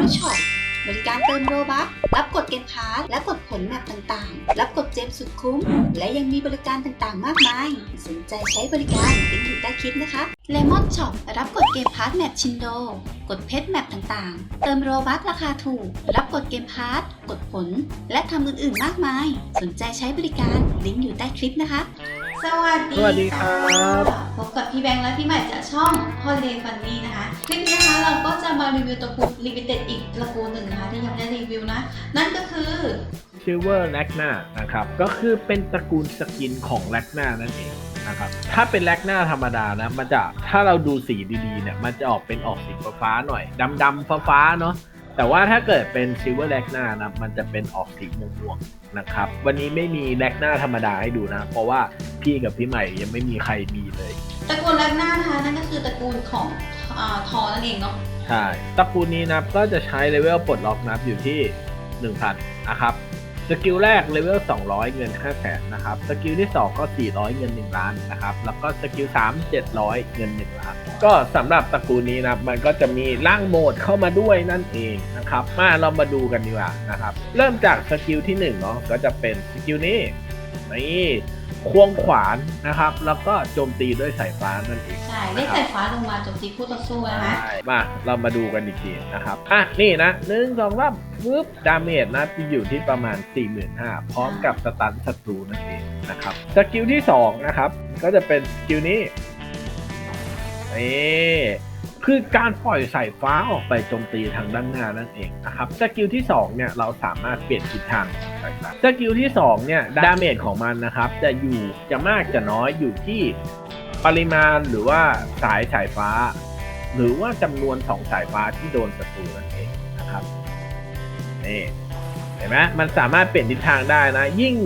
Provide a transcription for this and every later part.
รุช็อปบริการเติมโรบัครับกดเกมพาร์และกดผลแมปต่างๆ รับกดเจมสุดคุ้ม และยังมีบริการต่างๆ มากมาย สนใจใช้บริการลิงก์อยู่ใต้คลิปนะคะเลมอนช็อปรับกดเกมพาร์ทแมปชินโด กดเพชรแมปต่างๆ เติมโรบัคราคาถูก รับกดเกมพาร์ทกดผล และทำอื่นๆ มากมาย สนใจใช้บริการลิงก์อยู่ใต้คลิปนะคะ สวัสดีสวัสดีครับพบกับพี่แบงค์และพี่ใหม่จากช่อง Holiday Funny นะคะคลิปนี้นะคะเราก็จะมารีวิวตระกูล Limited อีกตระกูลหนึ่งนะคะที่ยังไม่ได้รีวิวนะ นั่นก็คือ Silver l a g n a นะครับ ก็คือเป็นตระกูลสกินของ l a g n a นั่นเองนะครับ ถ้าเป็น l a g n a ธรรมดานะ มันจะถ้าเราดูสีดีๆเนี่ยมันจะออกเป็นออกสีฟ้าๆหน่อยดำๆฟ้าๆเนาะแต่ว่าถ้าเกิดเป็น Silver l a g n a นะมันจะเป็นออกสีม่วงๆนะครับ วันนี้ไม่มี l a g n a ธรรมดาให้ดูนะ เพราะว่า พี่กับพี่ใหม่ยังไม่มีใครมีเลยตระกูลแรกหน้านะคะนั่นก็คือตระกูลของอาทอนั่นเองเนาะใช่ตระกูลนี้นะก็จะใช้เลเวลปลดล็อกนับอยู่ที่ 1000นะครับสกิลแรกเลเวล200 เงิน5 0 0แสนนะครับสกิลที่ 2 ก็ 400 เงิน 1 ล้านนะครับแล้วก็สกิล3 700 เงิน 1 ล้าน ก็สำหรับตระกูลนี้นะมันก็จะมีร่างโหมดเข้ามาด้วยนั่นเองนะครับมาเรามาดูกันดีกว่านะครับเริ่มจากสกิลที่1เนาะก็จะเป็นสกิลนี้นี่ ควงขวานนะครับ แล้วก็โจมตีด้วยสายฟ้านั่นเองใช่ได้สายฟ้าลงมาโจมตีคู่ต่อสู้นะคะ มาเรามาดูกันอีกทีนะครับ อะ นี่นะหนึ่งสองสามปึ๊บดาเมจนะจะอยู่ที่ประมาณ 45,000 พร้อมกับสตันศัตรูนั่นเองนะครับสกิลที่ 2 นะครับ ก็จะเป็นสกิลนี้นี่ คือการปล่อยสายฟ้าออกไปโจมตีทางด้านหน้านั่นเองนะครับสกิลที่2เนี่ยเราสามารถเปลี่ยนทิศทางของสายฟ้าสกิลที่2เนี่ยดาเมจของมันนะครับจะอยู่จะมากจะน้อยอยู่ที่ปริมาณหรือว่าสายสายฟ้า หรือว่าจำนวนของสายฟ้าที่โดนศัตรูนั่นเองนะครับนี่เห็นไหมมันสามารถเปลี่ยนทิศทางได้นะยิ่ง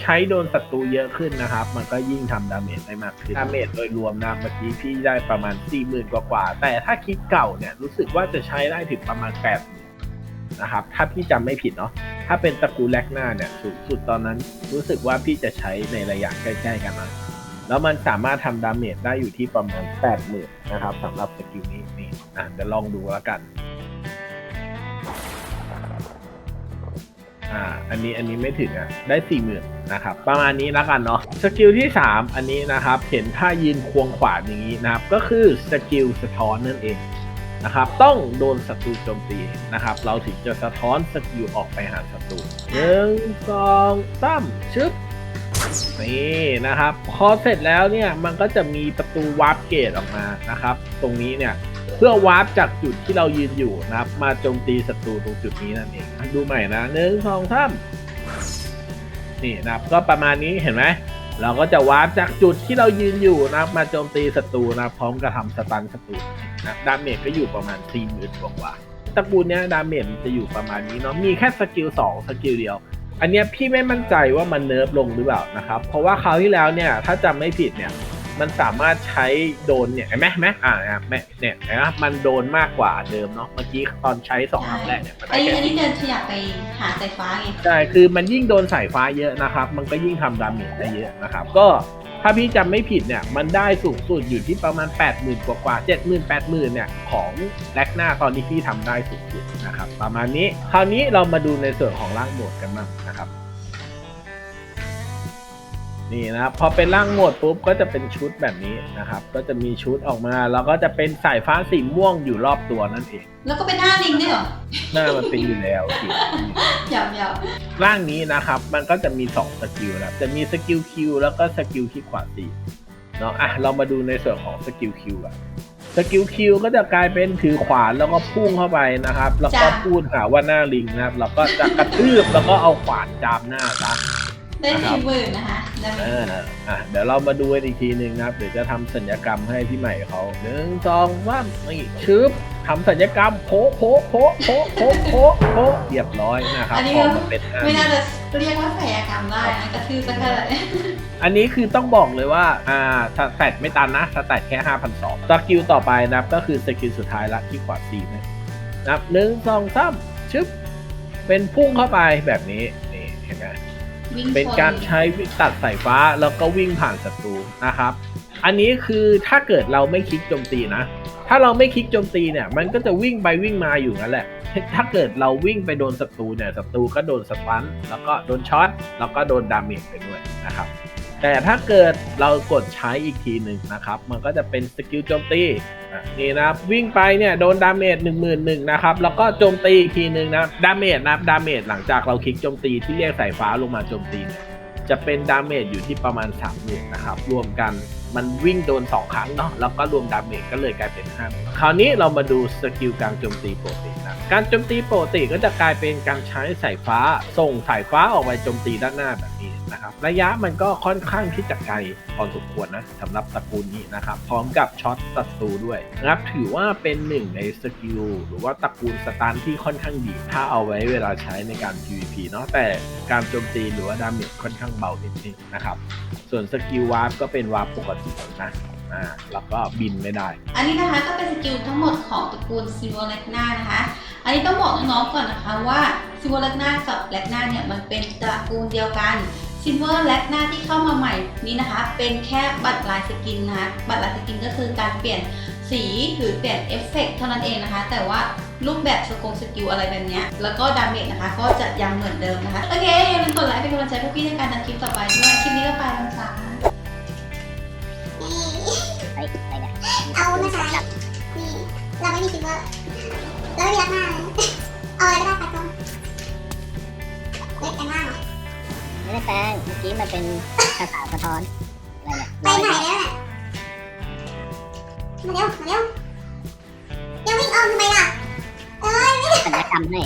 ใช้โดนศัตรูเยอะขึ้นนะครับ มันก็ยิ่งทำดาเมจได้มากขึ้นดาเมจโดยรวมนะเมื่อกี้พี่ได้ประมาณ 40,000 กว่ากว่าๆแต่ถ้าคิดเก่าเนี่ยรู้สึกว่าจะใช้ได้ถึงประมาณ80,000นะครับ ถ้าพี่จำไม่ผิดเนาะ ถ้าเป็นตระกูลแลกหน้าเนี่ยสูงสุดตอนนั้น รู้สึกว่าพี่จะใช้ในระยะใกล้ๆกันนะแล้วมันสามารถทำดาเมจได้อยู่ที่ประมาณ 80,000 นะครับสำหรับสกิลนี้นี่อะเดี๋ยวลองดูแล้วกัน อ่า อันนี้อันนี้ไม่ถึงอะ ได้40,000นนะครับ ประมาณนี้แล้วกันเนาะ สกิลที่ 3 อันนี้นะครับ เห็นถ้ายืนควงขวานอย่างนี้นะครับ ก็คือสกิลสะท้อนนั่นเองนะครับ ต้องโดนศัตรูโจมตีนะครับ เราถึงจะสะท้อนสกิลออกไปหาศัตรูหนึ่งสองสามชึบนี่นะครับ พอเสร็จแล้วเนี่ย มันก็จะมีประตูวาร์ปเกตออกมานะครับ ตรงนี้เนี่ย พื่อวาร์ปจากจุดที่เรายืนอยู่นะครับ มาโจมตีศัตรูตรงจุดนี้นั่นเองดูใหม่นะหนึ่งสองสามนี่นะครับก็ประมาณนี้เห็นไหมเราก็จะวาร์ปจากจุดที่เรายืนอยู่นะครับ มาโจมตีศัตรูนะพร้อมกับทำสตันศัตรูนะดาเมจก็อยู่ประมาณ4ี่หมื่นกว่าๆตระกูลเนี้ยดาเมจจะอยู่ประมาณนี้เนาะมีแค่สกิลสองสกิลเดียว อันเนี้ยพี่ไม่มั่นใจว่ามันเนิร์ฟลงหรือเปล่านะครับ เพราะว่าคราวที่แล้วเนี่ยถ้าจำไม่ผิดเนี่ย มันสามารถใช้โดนเนี่ยเห็นไหมเห็นไหมอ่าเนี่ยแม่เนี่ยเห็นไหมมันโดนมากกว่าเดิมเนาะเมื่อกี้ตอนใช้สองครั้งแรกเนี่ยมันไอ้ได้แค่อันนี้เดินขยับไปหาสายฟ้าไงใช่คือมันยิ่งโดนสายฟ้าเยอะนะครับ มันก็ยิ่งทำดาเมจได้เยอะนะครับ ก็ถ้าพี่จำไม่ผิดเนี่ยมันได้สูงสุดอยู่ที่ประมาณ 80,000 กว่ากว่า70,000 80,000เนี่ยของแลกหน้าตอนนี้พี่ทำได้สูงสุดนะครับประมาณนี้คราวนี้เรามาดูในส่วนของร่างโหมดกันบ้างนะครับ นี่นะครับพอเป็นร่างโหมดปุ๊บก็จะเป็นชุดแบบนี้นะครับ ก็จะมีชุดออกมา แล้วก็จะเป็นสายฟ้าสีม่วงอยู่รอบตัวนั่นเอง แล้วก็เป็นหน้าลิงด้วยเหรอหน้ามันเป็นอยู่แล้วสิหยาบหยาบร่างนี้นะครับ มันก็จะมี2สกิลนะครับจะมีสกิลคิวแล้วก็สกิลที่ขวาตีเนาะอะเรามาดูในส่วนของสกิลคิวอะสกิลคิวก็จะกลายเป็นถือขวานแล้วก็พุ่งเข้าไปนะครับ แล้วก็พูดหาว่าหน้าลิงนะครับ แล้วก็จะกระทืบแล้วก็เอาขวานจามหน้าซะ ได้สี่หมื่นนะคะได้ไหมเออนะอะเดี๋ยวเรามาดูกันอีกทีหนึ่งนะครับ เดี๋ยวจะทำสัญญกรรมให้พี่ใหม่เขาหนึ่งสองสามนี่ชึบทำสัญญกรรมโพะโพะโพะโพะโพะโพะโพะเรียบร้อยนะครับอันนี้พอก็มาเป็นหน้าไม่ลิน่างจะเรียกว่าศัลยกรรมได้นะกระทืบสักเท่าไหร่อันนี้คือต้องบอกเลยว่า อ่าสแตทไม่ตันนะสแตทแค่5,002สกิลต่อไปนะครับ ก็คือสกิลสุดท้ายละที่ขวาตีนะนับหนึ่งสองสามชึบเป็นพุ่งเข้าไปแบบนี้นี่เห็นไหม วิ่งเป็นการใช้ตัดสายฟ้าแล้วก็วิ่งผ่านศัตรูนะครับ อันนี้คือถ้าเกิดเราไม่คลิกโจมตีนะถถ้าเราไม่คลิกโจมตีเนี่ย มันก็จะวิ่งไปวิ่งมาอยู่นั่นแหละ ถ้าเกิดเราวิ่งไปโดนศัตรูเนี่ยศัตรูก็โดนสตันแล้วก็โดนช็อตแล้วก็โดนดาเมจไปด้วยนะครับ แต่ถ้าเกิดเรากดใช้อีกทีหนึ่งนะครับ มันก็จะเป็นสกิลโจมตีอะนี่นะครับวิ่งไปเนี่ยโดนดาเมจหนึ่งหมื่นหนึ่งนะครับ แล้วก็โจมตีอีกทีหนึ่งนะดาเมจนะดาเมจหลังจากเราคลิกโจมตีที่เรียกสายฟ้าลงมาโจมตีเนี่ยจะเป็นดาเมจอยู่ที่ประมาณ3 0 0 0 0นะครับ รวมกันมันวิ่งโดน 2 ครั้งเนาะแล้วก็รวมดาเมจก็เลยกลายเป็น5 0,000คราวนี้เรามาดูสกิลการโจมตีปกตินะ การโจมตีปกติก็จะกลายเป็นการใช้สายฟ้า ส่งสายฟ้าออกไปโจมตีด้านหน้าแบบนี้นะครับ ระยะมันก็ค่อนข้างที่จะไกลพอสมควรนะสำหรับตระกูลนี้นะครับ พร้อมกับช็อตศัตรูด้วยนะครับถือว่าเป็นหนึ่งในสกิลหรือว่าตระกูลสตาร์ที่ค่อนข้างดี ถ้าเอาไว้เวลาใช้ในการ PVP เนาะแต่การโจมตีหรือว่าดาเมจค่อนข้างเบานิดนึงนะครับส่วนสกิลวาร์ปก็เป็นวาร์ปปกตินะ อ่าแล้วก็บินไม่ได้ อันนี้นะคะก็เป็นสกิลทั้งหมดของตระกูลซิวเลกนานะคะ อันนี้ต้องบอกน้องๆก่อนนะคะว่าซิวเลกนากับแลกนาเนี่ยมันเป็นตระกูลเดียวกันซิลเวอร์แลกนาที่เข้ามาใหม่นี้นะคะ เป็นแค่บัตรลายสกินนะคะบัตรลายสกินก็คือการเปลี่ยนสีหรือเปลี่ยนเอฟเฟกต์เท่านั้นเองนะคะ แต่ว่ารูปแบบสกงสกิลอะไรแบบนี้แล้วก็ดาเมจนะคะ ก็จะยังเหมือนเดิมนะคะ โอเคอย่าลืมกดไลค์เป็นกำลังใช้พวกพี่ในการทำคลิปต่อไปด้วยคลิปนี้ เราไม่มีซิลเวเราไม่มีรักหน้าเลยเอาอะไรก็ได้ค่ะต้องเล็กแต่หน้าหน่อยไม่ได้แปลงเมื่อกี้มันเป็นภาษาสะท้อนอะไรเนี่ยไปไหนแล้วเนี่ยมาเร็วมาเร็วยังวิ่งออมทำไมล่ะเอ้ยสัญญกรรมให้